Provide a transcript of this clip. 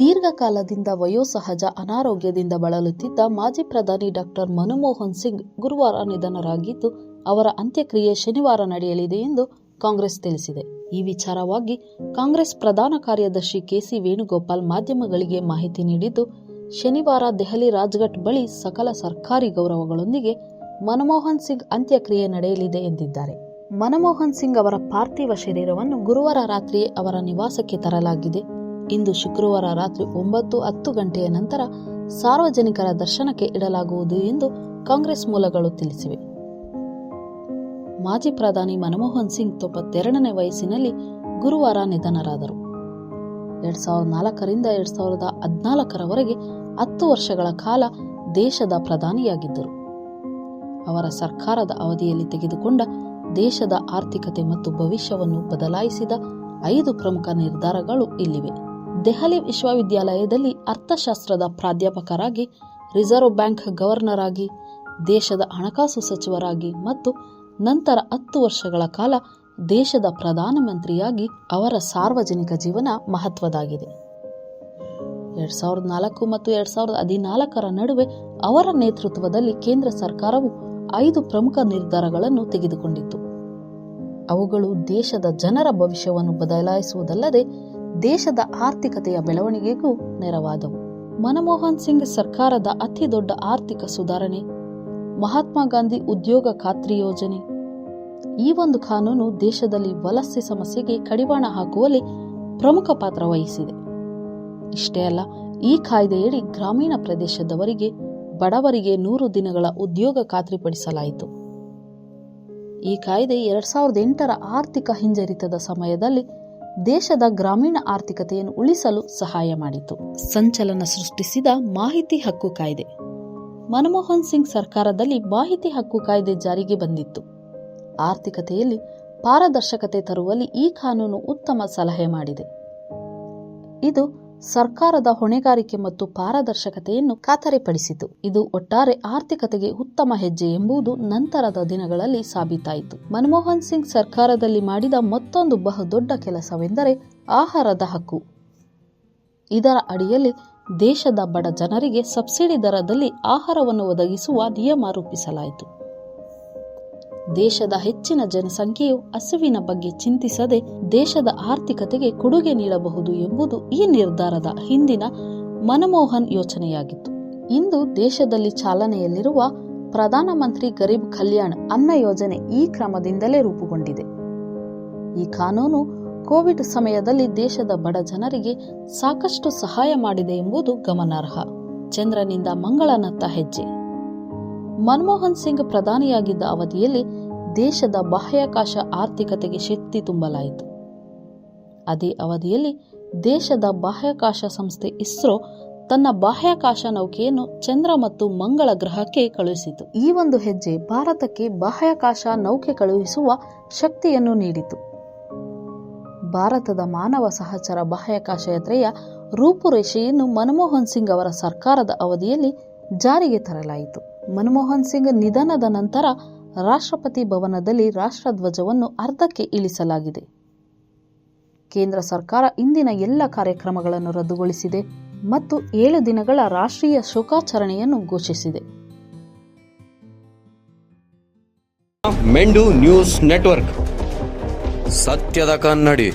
ದೀರ್ಘಕಾಲದಿಂದ ವಯೋಸಹಜ ಅನಾರೋಗ್ಯದಿಂದ ಬಳಲುತ್ತಿದ್ದ ಮಾಜಿ ಪ್ರಧಾನಿ ಡಾಕ್ಟರ್ ಮನಮೋಹನ್ ಸಿಂಗ್ ಗುರುವಾರ ನಿಧನರಾಗಿದ್ದು, ಅವರ ಅಂತ್ಯಕ್ರಿಯೆ ಶನಿವಾರ ನಡೆಯಲಿದೆ ಎಂದು ಕಾಂಗ್ರೆಸ್ ತಿಳಿಸಿದೆ. ಈ ವಿಚಾರವಾಗಿ ಕಾಂಗ್ರೆಸ್ ಪ್ರಧಾನ ಕಾರ್ಯದರ್ಶಿ ಕೆಸಿ ವೇಣುಗೋಪಾಲ್ ಮಾಧ್ಯಮಗಳಿಗೆ ಮಾಹಿತಿ ನೀಡಿದ್ದು, ಶನಿವಾರ ದೆಹಲಿ ರಾಜ್ಘಾಟ್ ಬಳಿ ಸಕಲ ಸರ್ಕಾರಿ ಗೌರವಗಳೊಂದಿಗೆ ಮನಮೋಹನ್ ಸಿಂಗ್ ಅಂತ್ಯಕ್ರಿಯೆ ನಡೆಯಲಿದೆ ಎಂದಿದ್ದಾರೆ. ಮನಮೋಹನ್ ಸಿಂಗ್ ಅವರ ಪಾರ್ಥಿವ ಶರೀರವನ್ನು ಗುರುವಾರ ರಾತ್ರಿ ಅವರ ನಿವಾಸಕ್ಕೆ ತರಲಾಗಿದೆ. ಇಂದು ಶುಕ್ರವಾರ ರಾತ್ರಿ ಒಂಬತ್ತು ಹತ್ತು ಗಂಟೆಯ ನಂತರ ಸಾರ್ವಜನಿಕರ ದರ್ಶನಕ್ಕೆ ಇಡಲಾಗುವುದು ಎಂದು ಕಾಂಗ್ರೆಸ್ ಮೂಲಗಳು ತಿಳಿಸಿವೆ. ಮಾಜಿ ಪ್ರಧಾನಿ ಮನಮೋಹನ್ ಸಿಂಗ್ ತೊಂಬತ್ತೆರಡನೇ ವಯಸ್ಸಿನಲ್ಲಿ ಗುರುವಾರ ನಿಧನರಾದರು. ಎರಡ್ ಸಾವಿರದ ನಾಲ್ಕರಿಂದ ಎರಡ್ ಸಾವಿರದ ಹದಿನಾಲ್ಕರವರೆಗೆ ಹತ್ತು ವರ್ಷಗಳ ಕಾಲ ದೇಶದ ಪ್ರಧಾನಿಯಾಗಿದ್ದರು. ಅವರ ಸರ್ಕಾರದ ಅವಧಿಯಲ್ಲಿ ತೆಗೆದುಕೊಂಡ ದೇಶದ ಆರ್ಥಿಕತೆ ಮತ್ತು ಭವಿಷ್ಯವನ್ನು ಬದಲಾಯಿಸಿದ ಐದು ಪ್ರಮುಖ ನಿರ್ಧಾರಗಳು ಇಲ್ಲಿವೆ. ದೆಹಲಿ ವಿಶ್ವವಿದ್ಯಾಲಯದಲ್ಲಿ ಅರ್ಥಶಾಸ್ತ್ರದ ಪ್ರಾಧ್ಯಾಪಕರಾಗಿ, ರಿಸರ್ವ್ ಬ್ಯಾಂಕ್ ಗವರ್ನರ್ ಆಗಿ ದೇಶದ ಹಣಕಾಸು ಸಚಿವರಾಗಿ ಮತ್ತು ನಂತರ ಹತ್ತು ವರ್ಷಗಳ ಕಾಲ ದೇಶದ ಪ್ರಧಾನಮಂತ್ರಿಯಾಗಿ ಅವರ ಸಾರ್ವಜನಿಕ ಜೀವನ ಮಹತ್ವದಾಗಿದೆ. ಎರಡ್ ಸಾವಿರದ ನಾಲ್ಕು ಮತ್ತು ಎರಡ್ ಸಾವಿರದ ಹದಿನಾಲ್ಕರ ನಡುವೆ ಅವರ ನೇತೃತ್ವದಲ್ಲಿ ಕೇಂದ್ರ ಸರ್ಕಾರವು ಐದು ಪ್ರಮುಖ ನಿರ್ಧಾರಗಳನ್ನು ತೆಗೆದುಕೊಂಡಿತ್ತು. ಅವುಗಳು ದೇಶದ ಜನರ ಭವಿಷ್ಯವನ್ನು ಬದಲಾಯಿಸುವುದಲ್ಲದೆ ದೇಶದ ಆರ್ಥಿಕತೆಯ ಬೆಳವಣಿಗೆಗೂ ನೆರವಾದವು. ಮನಮೋಹನ್ ಸಿಂಗ್ ಸರ್ಕಾರದ ಅತಿ ದೊಡ್ಡ ಆರ್ಥಿಕ ಸುಧಾರಣೆ, ಮಹಾತ್ಮ ಗಾಂಧಿ ಉದ್ಯೋಗ ಖಾತ್ರಿ ಯೋಜನೆ. ಈ ಒಂದು ಕಾನೂನು ದೇಶದಲ್ಲಿ ವಲಸೆ ಸಮಸ್ಯೆಗೆ ಕಡಿವಾಣ ಹಾಕುವಲ್ಲಿ ಪ್ರಮುಖ ಪಾತ್ರ ವಹಿಸಿದೆ. ಇಷ್ಟೇ ಅಲ್ಲ, ಈ ಕಾಯ್ದೆಯಡಿ ಗ್ರಾಮೀಣ ಪ್ರದೇಶದವರಿಗೆ ಬಡವರಿಗೆ ನೂರು ದಿನಗಳ ಉದ್ಯೋಗ ಖಾತ್ರಿಪಡಿಸಲಾಯಿತು. ಈ ಕಾಯ್ದೆ ಎರಡ್ ಸಾವಿರದ ಎಂಟರ ಆರ್ಥಿಕ ಹಿಂಜರಿತದ ಸಮಯದಲ್ಲಿ ದೇಶದ ಗ್ರಾಮೀಣ ಆರ್ಥಿಕತೆಯನ್ನು ಉಳಿಸಲು ಸಹಾಯ ಮಾಡಿತು. ಸಂಚಲನ ಸೃಷ್ಟಿಸಿದ ಮಾಹಿತಿ ಹಕ್ಕು ಕಾಯ್ದೆ. ಮನಮೋಹನ್ ಸಿಂಗ್ ಸರ್ಕಾರದಲ್ಲಿ ಮಾಹಿತಿ ಹಕ್ಕು ಕಾಯ್ದೆ ಜಾರಿಗೆ ಬಂದಿತ್ತು. ಆರ್ಥಿಕತೆಯಲ್ಲಿ ಪಾರದರ್ಶಕತೆ ತರುವಲ್ಲಿ ಈ ಕಾನೂನು ಉತ್ತಮ ಸಲಹೆ ಮಾಡಿದೆ. ಇದು ಸರ್ಕಾರದ ಹೊಣೆಗಾರಿಕೆ ಮತ್ತು ಪಾರದರ್ಶಕತೆಯನ್ನು ಖಾತರಿಪಡಿಸಿತು. ಇದು ಒಟ್ಟಾರೆ ಆರ್ಥಿಕತೆಗೆ ಉತ್ತಮ ಹೆಜ್ಜೆ ಎಂಬುದು ನಂತರದ ದಿನಗಳಲ್ಲಿ ಸಾಬೀತಾಯಿತು. ಮನಮೋಹನ್ ಸಿಂಗ್ ಸರ್ಕಾರದಲ್ಲಿ ಮಾಡಿದ ಮತ್ತೊಂದು ಬಹುದೊಡ್ಡ ಕೆಲಸವೆಂದರೆ ಆಹಾರದ ಹಕ್ಕು. ಇದರ ಅಡಿಯಲ್ಲಿ ದೇಶದ ಬಡ ಜನರಿಗೆ ಸಬ್ಸಿಡಿ ದರದಲ್ಲಿ ಆಹಾರವನ್ನು ಒದಗಿಸುವ ನಿಯಮ ರೂಪಿಸಲಾಯಿತು. ದೇಶದ ಹೆಚ್ಚಿನ ಜನಸಂಖ್ಯೆಯು ಹಸುವಿನ ಬಗ್ಗೆ ಚಿಂತಿಸದೆ ದೇಶದ ಆರ್ಥಿಕತೆಗೆ ಕೊಡುಗೆ ನೀಡಬಹುದು ಎಂಬುದು ಈ ನಿರ್ಧಾರದ ಹಿಂದಿನ ಮನಮೋಹನ್ ಯೋಚನೆಯಾಗಿತ್ತು. ಇಂದು ದೇಶದಲ್ಲಿ ಚಾಲನೆಯಲ್ಲಿರುವ ಪ್ರಧಾನಮಂತ್ರಿ ಗರೀಬ್ ಕಲ್ಯಾಣ್ ಅನ್ನ ಯೋಜನೆ ಈ ಕ್ರಮದಿಂದಲೇ ರೂಪುಗೊಂಡಿದೆ. ಈ ಕಾನೂನು ಕೋವಿಡ್ ಸಮಯದಲ್ಲಿ ದೇಶದ ಬಡ ಜನರಿಗೆ ಸಾಕಷ್ಟು ಸಹಾಯ ಮಾಡಿದೆ ಎಂಬುದು ಗಮನಾರ್ಹ. ಚಂದ್ರನಿಂದ ಮಂಗಳನತ್ತ ಹೆಜ್ಜೆ. ಮನಮೋಹನ್ ಸಿಂಗ್ ಪ್ರಧಾನಿಯಾಗಿದ್ದ ಅವಧಿಯಲ್ಲಿ ದೇಶದ ಬಾಹ್ಯಾಕಾಶ ಆರ್ಥಿಕತೆಗೆ ಶಕ್ತಿ ತುಂಬಲಾಯಿತು. ಅದೇ ಅವಧಿಯಲ್ಲಿ ದೇಶದ ಬಾಹ್ಯಾಕಾಶ ಸಂಸ್ಥೆ ಇಸ್ರೋ ತನ್ನ ಬಾಹ್ಯಾಕಾಶ ನೌಕೆಯನ್ನು ಚಂದ್ರ ಮತ್ತು ಮಂಗಳ ಗ್ರಹಕ್ಕೆ ಕಳುಹಿಸಿತು. ಈ ಒಂದು ಹೆಜ್ಜೆ ಭಾರತಕ್ಕೆ ಬಾಹ್ಯಾಕಾಶ ನೌಕೆ ಕಳುಹಿಸುವ ಶಕ್ತಿಯನ್ನು ನೀಡಿತು. ಭಾರತದ ಮಾನವ ಸಹಚರ ಬಾಹ್ಯಾಕಾಶ ಯಾತ್ರೆಯ ರೂಪುರೇಷೆಯನ್ನು ಮನಮೋಹನ್ ಸಿಂಗ್ ಅವರ ಸರ್ಕಾರದ ಅವಧಿಯಲ್ಲಿ ಜಾರಿಗೆ ತರಲಾಯಿತು. ಮನಮೋಹನ್ ಸಿಂಗ್ ನಿಧನದ ನಂತರ ರಾಷ್ಟ್ರಪತಿ ಭವನದಲ್ಲಿ ರಾಷ್ಟ್ರಧ್ವಜವನ್ನು ಅರ್ಧಕ್ಕೆ ಇಳಿಸಲಾಗಿದೆ. ಕೇಂದ್ರ ಸರ್ಕಾರ ಇಂದಿನ ಎಲ್ಲ ಕಾರ್ಯಕ್ರಮಗಳನ್ನು ರದ್ದುಗೊಳಿಸಿದೆ ಮತ್ತು ಏಳು ದಿನಗಳ ರಾಷ್ಟ್ರೀಯ ಶೋಕಾಚರಣೆಯನ್ನು ಘೋಷಿಸಿದೆ. ಮೆಂಡು ನ್ಯೂಸ್ ನೆಟ್ವರ್ಕ್. ಸತ್ಯದ ಕನ್ನಡಿ.